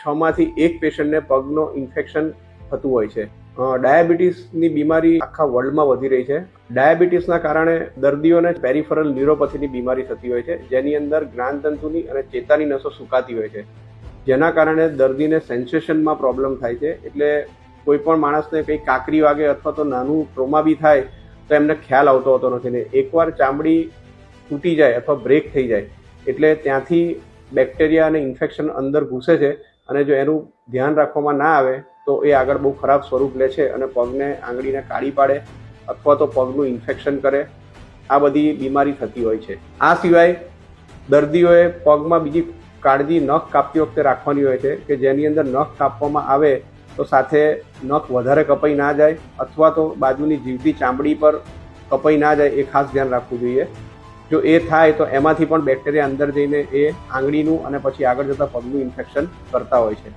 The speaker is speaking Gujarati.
છમાંથી એક પેશન્ટને પગનો ઇન્ફેક્શન થતું હોય છે. ડાયાબિટીસની બીમારી આખા વર્લ્ડમાં વધી રહી છે. ડાયાબિટીસના કારણે દર્દીઓને પેરિફરલ ન્યુરોપથીની બીમારી થતી હોય છે, જેની અંદર જ્ઞાનતંતુની અને ચેતાની નસો સુકાતી હોય છે. જેના કારણે દર્દીને સેન્સેશનમાં પ્રોબ્લેમ થાય છે, એટલે કોઈ પણ માણસને કંઈ કાકરી વાગે અથવા તો નાનું ટ્રોમા બી થાય, તો એમને ખ્યાલ આવતો હોતો નથી ને એકવાર ચામડી તૂટી જાય અથવા બ્રેક થઈ જાય, એટલે ત્યાંથી બેક્ટેરિયા અને ઇન્ફેક્શન અંદર ઘૂસે છે અને જો એનું ધ્યાન રાખવામાં ના આવે, તો એ આગળ બહુ ખરાબ સ્વરૂપ લે છે અને પગને આંગળીને કાઢી પાડે અથવા તો પગનું ઇન્ફેક્શન કરે. આ બધી બીમારી થતી હોય છે. આ સિવાય દર્દીઓએ પગમાં બીજી કાળજી નખ કાપતી વખતે રાખવાની હોય છે કે જેની અંદર નખ કાપવામાં આવે તો સાથે નખ વધારે કપાઈ ના જાય અથવા તો બાજુની જીવતી ચામડી પર કપાઈ ના જાય એ ખાસ ધ્યાન રાખવું જોઈએ. જો એ થાય તો એમાંથી પણ બેક્ટેરિયા અંદર જઈને એ આંગળીનું અને પછી આગળ જતા પગનું ઇન્ફેક્શન કરતા હોય છે.